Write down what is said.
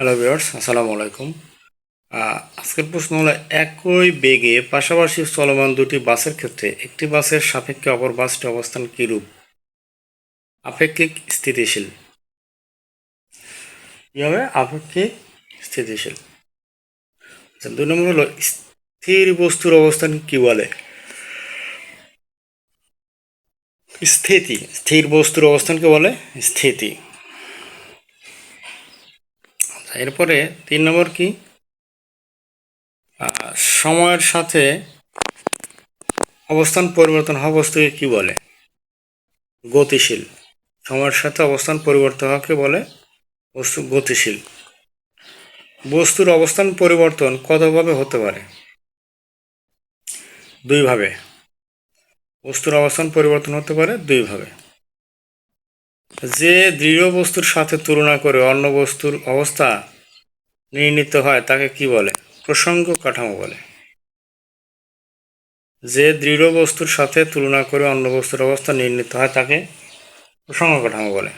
Hello viewers আসসালামু আলাইকুম। আজকের প্রশ্ন হলো, একই বেগে পাশাপাশি চলমান দুটি বাসের ক্ষেত্রে একটি বাসের সাপেক্ষে অপর বাসটি অবস্থান কিরূপ? আপেক্ষিক স্থিতিশীল। কি হবে আপেক্ষিক স্থিতিশীল। আচ্ছা দুই নম্বর হলো, স্থির বস্তুর অবস্থান কি বলে? স্থিতি। স্থির বস্তুর অবস্থানকে বলে? স্থিতি। আচ্ছা, এরপরে তিন নম্বর কি? সময়ের সাথে অবস্থান পরিবর্তন হওয়া বস্তুকে কি বলে? গতিশীল। সময়ের সাথে অবস্থান পরিবর্তন হওয়াকে বলে? বস্তু গতিশীল। বস্তুর অবস্থান পরিবর্তন কতভাবে হতে পারে? দুইভাবে। বস্তুর অবস্থান পরিবর্তন হতে পারে দুইভাবে। যে দৃঢ় বস্তুর সাথে তুলনা করে অন্য বস্তুর অবস্থা নির্ণীত হয়, তাকে কি বলে? প্রসঙ্গ কাঠামো বলে। যে দৃঢ় বস্তুর সাথে তুলনা করে অন্য বস্তুর অবস্থা নির্ণীত হয়, তাকে প্রসঙ্গ কাঠামো বলে।